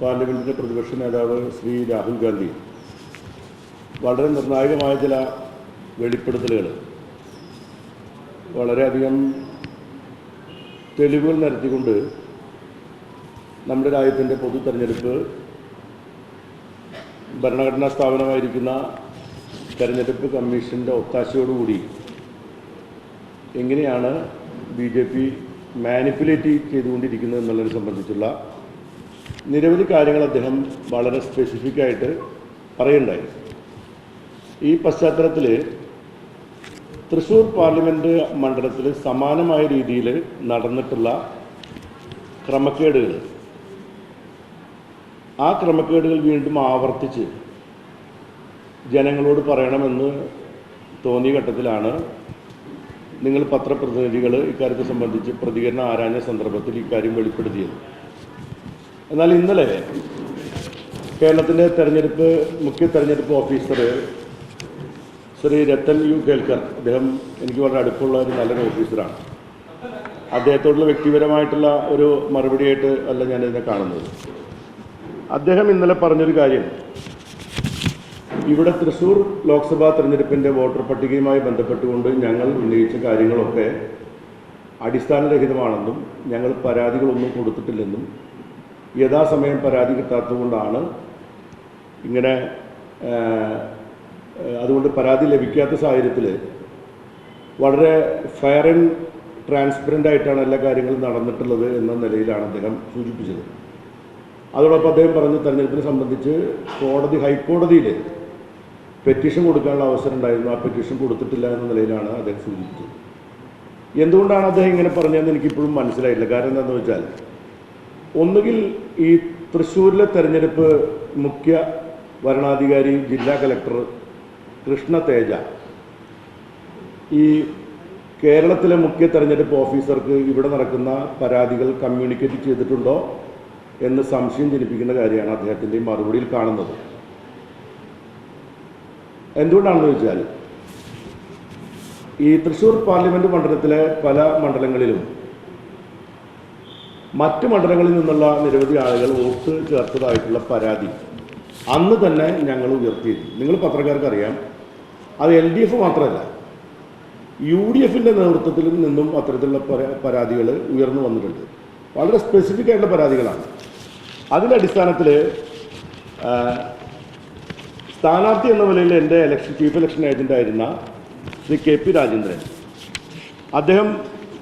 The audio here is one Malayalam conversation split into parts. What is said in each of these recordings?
പാർലമെന്റിന്റെ പ്രതിപക്ഷ നേതാവ് ശ്രീ രാഹുൽ ഗാന്ധി. വളരെ നിർണായകമായ ചില വെളിപ്പെടുത്തലുകൾ. വളരെയധികം തെളിവുകൾ നിരത്തിക്കൊണ്ട് നമ്മുടെ രാജ്യത്തിന്റെ പൊതു തെരഞ്ഞെടുപ്പ് ഭരണഘടനാ സ്ഥാപനമായിരിക്കുന്ന തെരഞ്ഞെടുപ്പ് കമ്മീഷന്റെ ഒത്താശയോടുകൂടി എങ്ങനെയാണ് ബി ജെ പി മാനിപ്പുലേറ്റ് ചെയ്തുകൊണ്ടിരിക്കുന്നത് എന്നുള്ളതിനെ സംബന്ധിച്ചുള്ള നിരവധി കാര്യങ്ങൾ അദ്ദേഹം വളരെ സ്പെസിഫിക്കായിട്ട് പറയുണ്ടായി ഈ പശ്ചാത്തലത്തിൽ തൃശ്ശൂർ പാർലമെന്റ് മണ്ഡലത്തിൽ സമാനമായ രീതിയിൽ നടന്നിട്ടുള്ള ക്രമക്കേടുകൾ. ആ ക്രമക്കേടുകൾ വീണ്ടും ആവർത്തിച്ച് ജനങ്ങളോട് പറയണമെന്ന് തോന്നിയ ഘട്ടത്തിലാണ് നിങ്ങൾ പത്രപ്രതിനിധികൾ ഇക്കാര്യത്തെ സംബന്ധിച്ച് പ്രതികരണം ആരാഞ്ഞ സന്ദർഭത്തിൽ ഇക്കാര്യം വെളിപ്പെടുത്തിയത്. എന്നാൽ ഇന്നലെ കേരളത്തിന്റെ തെരഞ്ഞെടുപ്പ് മുഖ്യ തെരഞ്ഞെടുപ്പ് ഓഫീസർ ശ്രീ രത്തൻ യു കേൽക്കർ അദ്ദേഹം എനിക്ക് വളരെ അടുപ്പമുള്ള ഒരു നല്ലൊരു ഓഫീസറാണ്. അദ്ദേഹത്തോടുള്ള വ്യക്തിപരമായിട്ടുള്ള ഒരു മറുപടിയായിട്ട് അല്ല ഞാൻ ഇതിനെ കാണുന്നത്. അദ്ദേഹം ഇന്നലെ പറഞ്ഞൊരു കാര്യം. ഇവിടെ തൃശ്ശൂർ ലോക്സഭാ തെരഞ്ഞെടുപ്പിന്റെ വോട്ടർ പട്ടികയുമായി ബന്ധപ്പെട്ടുകൊണ്ട് ഞങ്ങൾ ഉന്നയിച്ച കാര്യങ്ങളൊക്കെ അടിസ്ഥാനരഹിതമാണെന്നും ഞങ്ങൾ പരാതികളൊന്നും കൊടുത്തിട്ടില്ലെന്നും യഥാസമയം പരാതി കിട്ടാത്തതുകൊണ്ടാണ് ഇങ്ങനെ അതുകൊണ്ട് പരാതി ലഭിക്കാത്ത സാഹചര്യത്തിൽ വളരെ ഫെയർ ആൻഡ് ട്രാൻസ്പെറന്റ് ആയിട്ടാണ് എല്ലാ കാര്യങ്ങളും നടന്നിട്ടുള്ളത് എന്ന നിലയിലാണ് അദ്ദേഹം സൂചിപ്പിച്ചത്. അതോടൊപ്പം അദ്ദേഹം പറഞ്ഞു തെരഞ്ഞെടുപ്പിനെ സംബന്ധിച്ച് കോടതി ഹൈക്കോടതിയിൽ പെറ്റീഷൻ കൊടുക്കാനുള്ള അവസരം ഉണ്ടായിരുന്നു. ആ പെറ്റീഷൻ കൊടുത്തിട്ടില്ല എന്ന നിലയിലാണ് അദ്ദേഹം സൂചിപ്പിച്ചത്. എന്തുകൊണ്ടാണ് അദ്ദേഹം ഇങ്ങനെ പറഞ്ഞതെന്ന് എനിക്കിപ്പോഴും മനസ്സിലായില്ല. കാരണം എന്താണെന്ന് വെച്ചാൽ ഒന്നുകിൽ ഈ തൃശ്ശൂരിലെ തെരഞ്ഞെടുപ്പ് മുഖ്യ വരണാധികാരി ജില്ലാ കലക്ടർ കൃഷ്ണ തേജ. ഈ കേരളത്തിലെ മുഖ്യ തെരഞ്ഞെടുപ്പ് ഓഫീസർക്ക് ഇവിടെ നടക്കുന്ന പരാതികൾ കമ്മ്യൂണിക്കേറ്റ് ചെയ്തിട്ടുണ്ടോ എന്ന് സംശയം ജനിപ്പിക്കുന്ന കാര്യമാണ് അദ്ദേഹത്തിന്റെ മറുപടിയിൽ കാണുന്നത്. എന്തുകൊണ്ടാണെന്ന് ചോദിച്ചാൽ ഈ തൃശ്ശൂർ പാർലമെന്റ് മണ്ഡലത്തിലെ പല മണ്ഡലങ്ങളിലും മറ്റ് മണ്ഡലങ്ങളിൽ നിന്നുള്ള നിരവധി ആളുകൾ വോട്ട് ചേർത്തതായിട്ടുള്ള പരാതി. അന്ന് തന്നെ ഞങ്ങൾ ഉയർത്തിയിരുന്നു. നിങ്ങൾ പത്രക്കാർക്കറിയാം അത് എൽ ഡി എഫ് മാത്രമല്ല യു ഡി എഫിന്റെ നേതൃത്വത്തിൽ നിന്നും അത്തരത്തിലുള്ള പരാതികൾ ഉയർന്നു വന്നിട്ടുണ്ട്. വളരെ സ്പെസിഫിക് ആയിട്ടുള്ള പരാതികളാണ്. അതിന്റെ അടിസ്ഥാനത്തിൽ സ്ഥാനാർത്ഥി എന്ന നിലയിൽ എന്റെ ഇലക്ഷൻ ചീഫ് ഇലക്ഷൻ ഏജന്റ് ആയിരുന്ന ശ്രീ കെ പി രാജേന്ദ്രൻ. അദ്ദേഹം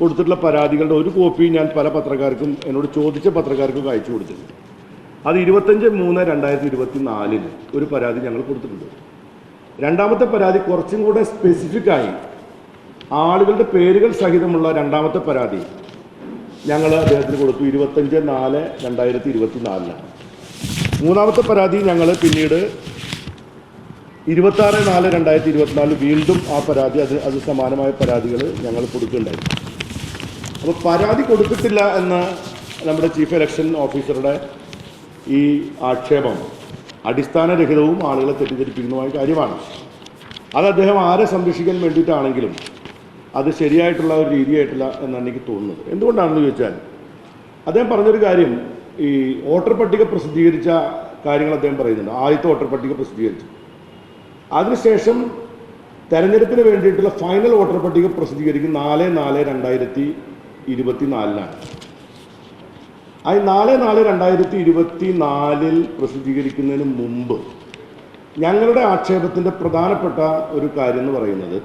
കൊടുത്തിട്ടുള്ള പരാതികളുടെ ഒരു കോപ്പി ഞാൻ പല പത്രക്കാർക്കും എന്നോട് ചോദിച്ച പത്രക്കാർക്കും അയച്ചു കൊടുത്തിട്ടുണ്ട്. അത് ഇരുപത്തഞ്ച് മൂന്ന് രണ്ടായിരത്തി ഇരുപത്തി നാലിന് ഒരു പരാതി ഞങ്ങൾ കൊടുത്തിട്ടുണ്ട്. രണ്ടാമത്തെ പരാതി കുറച്ചും കൂടെ സ്പെസിഫിക് ആയി ആളുകളുടെ പേരുകൾ സഹിതമുള്ള രണ്ടാമത്തെ പരാതി ഞങ്ങൾ അദ്ദേഹത്തിന് കൊടുത്തു. ഇരുപത്തഞ്ച് നാല് രണ്ടായിരത്തി ഇരുപത്തി നാലിനാണ് മൂന്നാമത്തെ പരാതി ഞങ്ങൾ പിന്നീട് ഇരുപത്താറ് നാല് രണ്ടായിരത്തി ഇരുപത്തിനാല് വീണ്ടും ആ പരാതി അത് അത് സമാനമായ പരാതികൾ ഞങ്ങൾ കൊടുക്കുകയുണ്ടായി. അപ്പോൾ പരാതി കൊടുത്തിട്ടില്ല എന്ന നമ്മുടെ ചീഫ് ഇലക്ഷൻ ഓഫീസറുടെ ഈ ആക്ഷേപം അടിസ്ഥാനരഹിതവും ആളുകളെ തെറ്റിദ്ധരിപ്പിക്കുന്നതുമായ കാര്യമാണ്. അത് അദ്ദേഹം ആരെ സംരക്ഷിക്കാൻ വേണ്ടിയിട്ടാണെങ്കിലും അത് ശരിയായിട്ടുള്ള ഒരു രീതിയായിട്ടില്ല എന്നാണ് എനിക്ക് തോന്നുന്നത്. എന്തുകൊണ്ടാണെന്ന് ചോദിച്ചാൽ അദ്ദേഹം പറഞ്ഞൊരു കാര്യം ഈ വോട്ടർ പട്ടിക പ്രസിദ്ധീകരിച്ച കാര്യങ്ങൾ അദ്ദേഹം പറയുന്നുണ്ട്. ആദ്യത്തെ വോട്ടർ പട്ടിക പ്രസിദ്ധീകരിച്ചു. അതിനുശേഷം തെരഞ്ഞെടുപ്പിന് വേണ്ടിയിട്ടുള്ള ഫൈനൽ വോട്ടർ പട്ടിക പ്രസിദ്ധീകരിക്കും നാല് നാല് രണ്ടായിരത്തി ഇരുപത്തി അത് നാല് നാല് രണ്ടായിരത്തി ഇരുപത്തി നാലിൽ പ്രസിദ്ധീകരിക്കുന്നതിന് മുമ്പ് ഞങ്ങളുടെ ആക്ഷേപത്തിന്റെ പ്രധാനപ്പെട്ട ഒരു കാര്യം എന്ന് പറയുന്നത്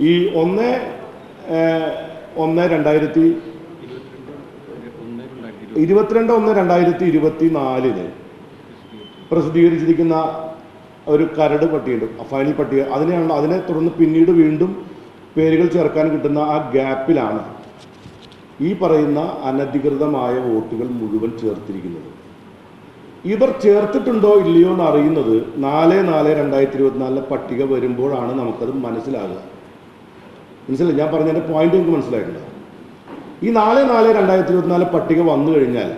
ഈ ഒന്ന് ഒന്ന് രണ്ടായിരത്തി ഇരുപത്തിരണ്ട് ഒന്ന് രണ്ടായിരത്തി ഇരുപത്തി നാലിന് പ്രസിദ്ധീകരിച്ചിരിക്കുന്ന ഒരു കരട് പട്ടികയുണ്ട് ഫൈനൽ പട്ടിക. അതിനെയാണ് അതിനെ തുടർന്ന് പിന്നീട് വീണ്ടും പേരുകൾ ചേർക്കാൻ കിട്ടുന്ന ആ ഗ്യാപ്പിലാണ് ഈ പറയുന്ന അനധികൃതമായ വോട്ടുകൾ മുഴുവൻ ചേർത്തിരിക്കുന്നത്. ഇവർ ചേർത്തിട്ടുണ്ടോ ഇല്ലയോ എന്ന് അറിയുന്നത് നാല് നാല് രണ്ടായിരത്തി ഇരുപത്തിനാലിലെ പട്ടിക വരുമ്പോഴാണ് നമുക്കത് മനസ്സിലാകുക. മനസ്സിലായി? ഞാൻ പറഞ്ഞതിന്റെ പോയിന്റ് നിങ്ങൾക്ക് മനസ്സിലായിട്ടില്ല ഈ നാല് നാല് രണ്ടായിരത്തി ഇരുപത്തിനാല് പട്ടിക വന്നു കഴിഞ്ഞാൽ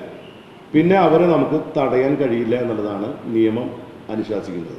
പിന്നെ അവരെ നമുക്ക് തടയാൻ കഴിയില്ല എന്നുള്ളതാണ് നിയമം അനുശാസിക്കുന്നത്.